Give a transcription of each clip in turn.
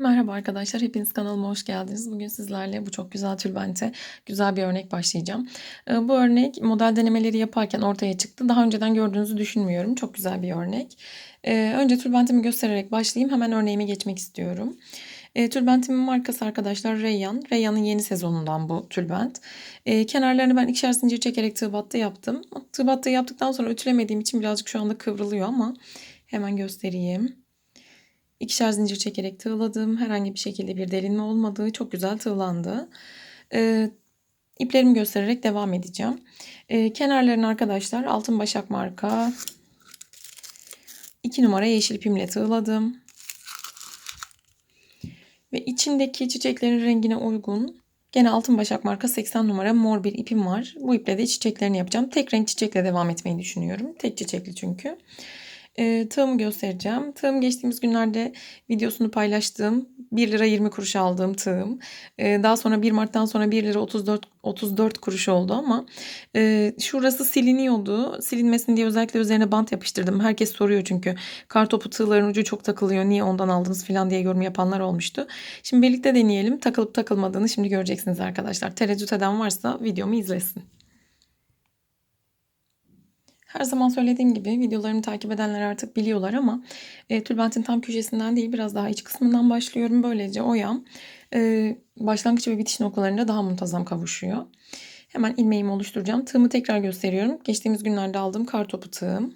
Merhaba arkadaşlar, hepiniz kanalıma hoş geldiniz. Bugün sizlerle bu çok güzel tülbente güzel bir örnek başlayacağım. Ee, Bu örnek model denemeleri yaparken ortaya çıktı. Daha önceden gördüğünüzü düşünmüyorum. Çok güzel bir örnek. Ee, Önce tülbentimi göstererek başlayayım. Hemen örneğime geçmek istiyorum. E, tülbentimin markası arkadaşlar Reyyan. Reyyan'ın yeni sezonundan bu tülbent. E, kenarlarını ben ikişer zincir çekerek tığ yaptım. Tığ yaptıktan sonra ütülemediğim için birazcık şu anda kıvrılıyor ama hemen göstereyim. İkişer zincir çekerek tığladım. Herhangi bir şekilde bir delinme olmadığı çok güzel tığlandı. Ee, iplerimi göstererek devam edeceğim. Ee, kenarlarını arkadaşlar altın başak marka 2 numara yeşil ipimle tığladım. Ve içindeki çiçeklerin rengine uygun gene altın başak marka 80 numara mor bir ipim var. Bu iple de çiçeklerini yapacağım. Tek renk çiçekle devam etmeyi düşünüyorum. Tek çiçekli çünkü. E, tığımı göstereceğim. Tığım geçtiğimiz günlerde videosunu paylaştığım 1 lira 20 kuruş aldığım tığım. E, daha sonra 1 Mart'tan sonra 1 lira 34 34 kuruş oldu ama e, şurası siliniyordu. Silinmesin diye özellikle üzerine bant yapıştırdım. Herkes soruyor çünkü kartopu tığların ucu çok takılıyor. Niye ondan aldınız falan diye yorum yapanlar olmuştu. Şimdi birlikte deneyelim. Takılıp takılmadığını şimdi göreceksiniz arkadaşlar. Tereddüt eden varsa videomu izlesin. Her zaman söylediğim gibi videolarımı takip edenler artık biliyorlar ama e, tülbentin tam köşesinden değil biraz daha iç kısmından başlıyorum. Böylece oyam e, başlangıç ve bitiş noktalarında daha muntazam kavuşuyor. Hemen ilmeğimi oluşturacağım. Tığımı tekrar gösteriyorum. Geçtiğimiz günlerde aldığım kar topu tığım.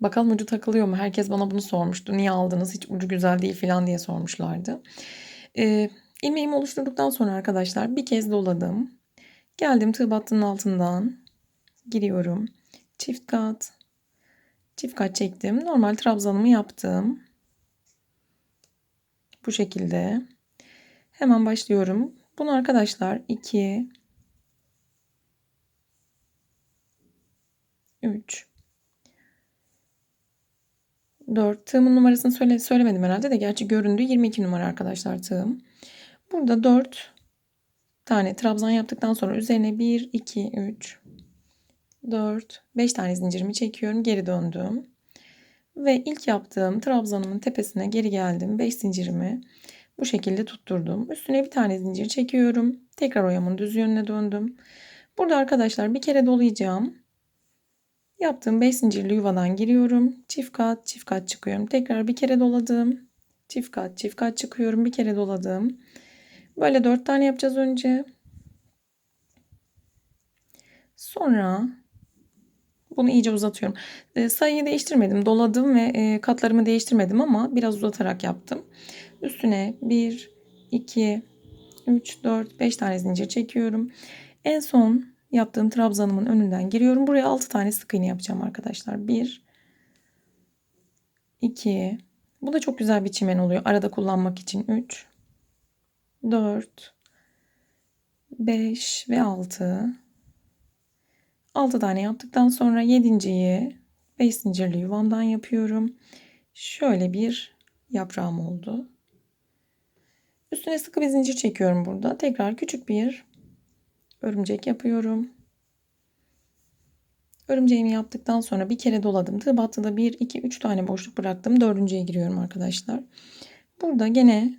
Bakalım ucu takılıyor mu? Herkes bana bunu sormuştu. Niye aldınız? Hiç ucu güzel değil falan diye sormuşlardı. E, ilmeğimi oluşturduktan sonra arkadaşlar bir kez doladım. Geldim tığ battının altından giriyorum. Çift kat. Çift kat çektim. Normal trabzanımı yaptım. Bu şekilde. Hemen başlıyorum. Bunu arkadaşlar 2 3 4 tığımın numarasını söyle, söylemedim herhalde de gerçi göründü 22 numara arkadaşlar tığım. Burada 4 tane trabzan yaptıktan sonra üzerine 1 2 3 4, 5 tane zincirimi çekiyorum. Geri döndüm. Ve ilk yaptığım trabzanımın tepesine geri geldim. 5 zincirimi bu şekilde tutturdum. Üstüne bir tane zincir çekiyorum. Tekrar oyamın düz yönüne döndüm. Burada arkadaşlar bir kere dolayacağım. Yaptığım 5 zincirli yuvadan giriyorum. Çift kat, çift kat çıkıyorum. Tekrar bir kere doladım. Çift kat, çift kat çıkıyorum. Bir kere doladım. Böyle 4 tane yapacağız önce. Sonra bunu iyice uzatıyorum. E, sayıyı değiştirmedim. Doladım ve e, katlarımı değiştirmedim ama biraz uzatarak yaptım. Üstüne 1, 2, 3, 4, 5 tane zincir çekiyorum. En son yaptığım trabzanımın önünden giriyorum. Buraya 6 tane sık iğne yapacağım arkadaşlar. 1, 2, bu da çok güzel bir çimen oluyor. Arada kullanmak için 3, 4, 5 ve 6. 6 tane yaptıktan sonra 7.yi 5 zincirli yuvamdan yapıyorum. Şöyle bir yaprağım oldu. Üstüne sıkı bir zincir çekiyorum burada. Tekrar küçük bir örümcek yapıyorum. Örümceğimi yaptıktan sonra bir kere doladım. Tığ battıda 1, 2, 3 tane boşluk bıraktım. Dördüncüye giriyorum arkadaşlar. Burada gene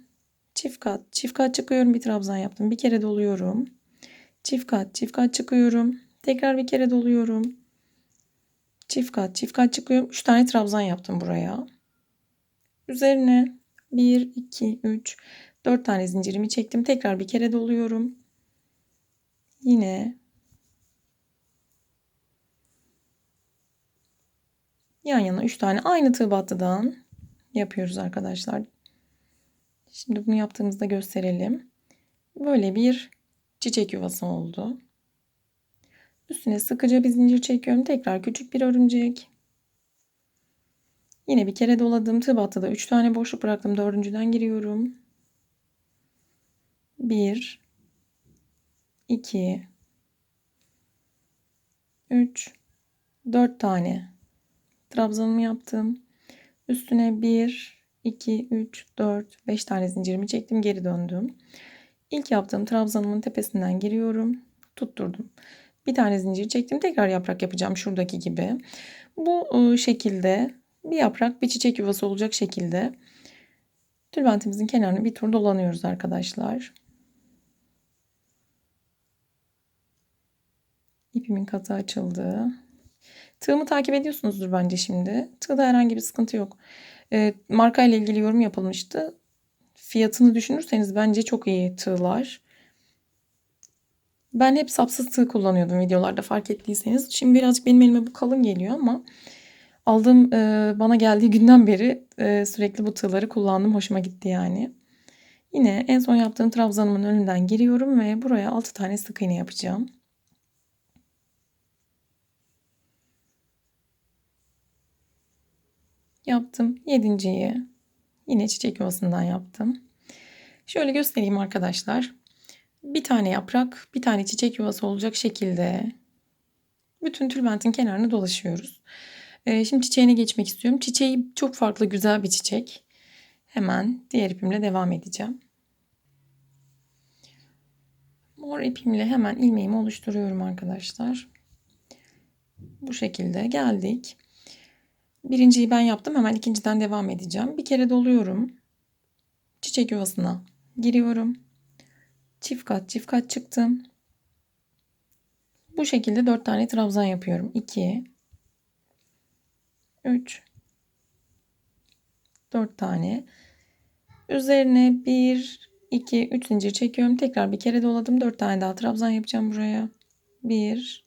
çift kat, çift kat çıkıyorum. Bir trabzan yaptım. Bir kere doluyorum. Çift kat, çift kat çıkıyorum. Tekrar bir kere doluyorum. Çift kat, çift kat çıkıyorum. 3 tane trabzan yaptım buraya. Üzerine 1, 2, 3, 4 tane zincirimi çektim. Tekrar bir kere doluyorum. Yine yan yana 3 tane aynı tığ battıdan yapıyoruz arkadaşlar. Şimdi bunu yaptığımızda gösterelim. Böyle bir çiçek yuvası oldu. Üstüne sıkıca bir zincir çekiyorum. Tekrar küçük bir örümcek. Yine bir kere doladım. Tığ battıda 3 tane boşluk bıraktım. Dördüncüden giriyorum. 1 2 3 4 tane trabzanımı yaptım. Üstüne 1 2 3 4 5 tane zincirimi çektim. Geri döndüm. İlk yaptığım trabzanımın tepesinden giriyorum. Tutturdum. Bir tane zincir çektim. Tekrar yaprak yapacağım şuradaki gibi. Bu ıı, şekilde bir yaprak bir çiçek yuvası olacak şekilde Tülbentimizin kenarını bir tur dolanıyoruz arkadaşlar. İpimin katı açıldı. Tığımı takip ediyorsunuzdur bence şimdi. Tığda herhangi bir sıkıntı yok. E, marka ile ilgili yorum yapılmıştı. Fiyatını düşünürseniz bence çok iyi tığlar. Ben hep sapsız tığ kullanıyordum videolarda fark ettiyseniz. Şimdi birazcık benim elime bu kalın geliyor ama aldığım e, bana geldiği günden beri e, sürekli bu tığları kullandım. Hoşuma gitti yani. Yine en son yaptığım trabzanımın önünden giriyorum ve buraya 6 tane sık iğne yapacağım. Yaptım. Yedinciyi yine çiçek yuvasından yaptım. Şöyle göstereyim arkadaşlar. Bir tane yaprak, bir tane çiçek yuvası olacak şekilde bütün tülbentin kenarını dolaşıyoruz. Ee, şimdi çiçeğine geçmek istiyorum. Çiçeği çok farklı güzel bir çiçek. Hemen diğer ipimle devam edeceğim. Mor ipimle hemen ilmeğimi oluşturuyorum arkadaşlar. Bu şekilde geldik. Birinciyi ben yaptım. Hemen ikinciden devam edeceğim. Bir kere doluyorum. Çiçek yuvasına giriyorum. Çift kat çift kat çıktım. Bu şekilde 4 tane trabzan yapıyorum. 2 3 4 tane. Üzerine 1 2 3 zincir çekiyorum. Tekrar bir kere doladım. 4 tane daha trabzan yapacağım buraya. 1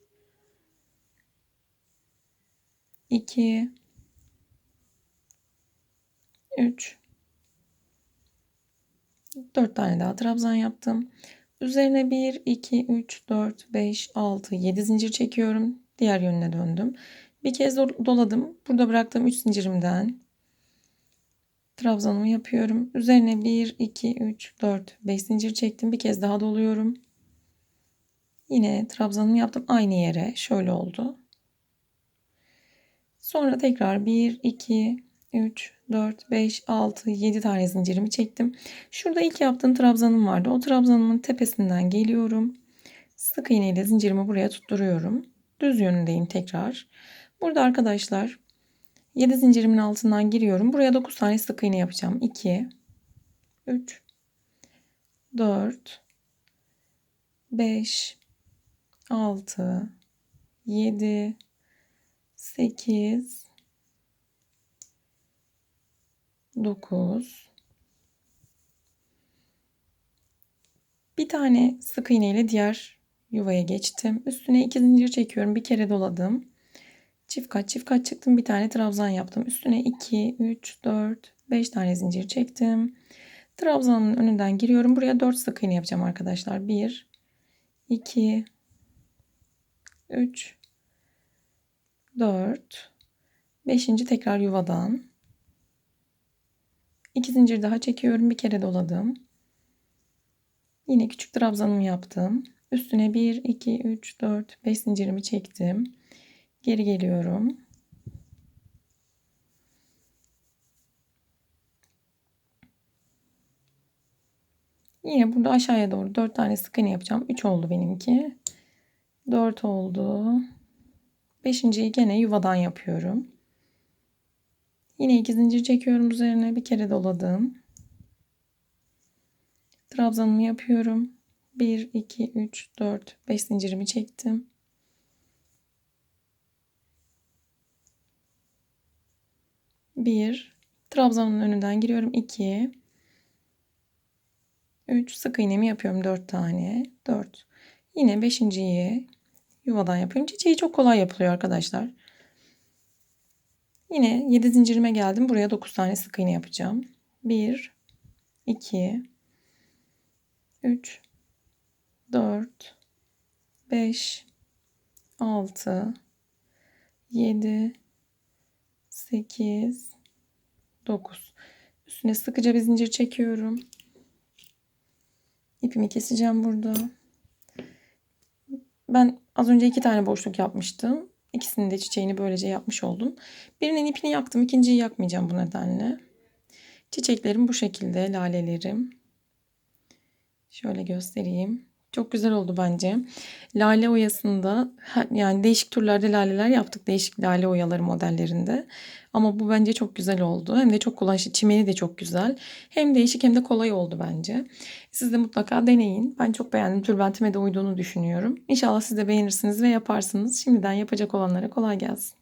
2 3 4 tane daha trabzan yaptım. Üzerine 1 2 3 4 5 6 7 zincir çekiyorum. Diğer yönüne döndüm. Bir kez doladım. Burada bıraktığım 3 zincirimden trabzanımı yapıyorum. Üzerine 1 2 3 4 5 zincir çektim. Bir kez daha doluyorum. Yine trabzanımı yaptım aynı yere. Şöyle oldu. Sonra tekrar 1 2 3, 4, 5, 6, 7 tane zincirimi çektim. Şurada ilk yaptığım trabzanım vardı. O trabzanımın tepesinden geliyorum. Sık iğne ile zincirimi buraya tutturuyorum. Düz yönündeyim tekrar. Burada arkadaşlar 7 zincirimin altından giriyorum. Buraya 9 tane sık iğne yapacağım. 2, 3, 4, 5, 6, 7, 8, 9 bir tane sık iğne ile diğer yuvaya geçtim. Üstüne iki zincir çekiyorum. Bir kere doladım. Çift kat çift kat çıktım. Bir tane trabzan yaptım. Üstüne 2, 3, 4, 5 tane zincir çektim. Trabzanın önünden giriyorum. Buraya 4 sık iğne yapacağım arkadaşlar. 1, 2, 3, 4, 5. tekrar yuvadan 2 zincir daha çekiyorum. Bir kere doladım. Yine küçük trabzanımı yaptım. Üstüne 1, 2, 3, 4, 5 zincirimi çektim. Geri geliyorum. Yine burada aşağıya doğru 4 tane sık iğne yapacağım. 3 oldu benimki. 4 oldu. 5.yi gene yuvadan yapıyorum. Yine iki zincir çekiyorum üzerine bir kere doladım. Trabzanımı yapıyorum. 1 2 3 4 5 zincirimi çektim. Bir trabzanın önünden giriyorum. 2 3 sık iğnemi yapıyorum 4 tane. 4. Yine 5.yi yuvadan yapıyorum. Çiçeği çok kolay yapılıyor arkadaşlar. Yine 7 zincirime geldim. Buraya 9 tane sık iğne yapacağım. 1 2 3 4 5 6 7 8 9 Üstüne sıkıca bir zincir çekiyorum. İpimi keseceğim burada. Ben az önce iki tane boşluk yapmıştım. İkisinin de çiçeğini böylece yapmış oldum. Birinin ipini yaktım. ikinciyi yakmayacağım bu nedenle. Çiçeklerim bu şekilde. Lalelerim. Şöyle göstereyim. Çok güzel oldu bence. Lale oyasında yani değişik türlerde laleler yaptık. Değişik lale oyaları modellerinde. Ama bu bence çok güzel oldu. Hem de çok kullanışlı. Çimeni de çok güzel. Hem değişik hem de kolay oldu bence. Siz de mutlaka deneyin. Ben çok beğendim. Tülbentime de uyduğunu düşünüyorum. İnşallah siz de beğenirsiniz ve yaparsınız. Şimdiden yapacak olanlara kolay gelsin.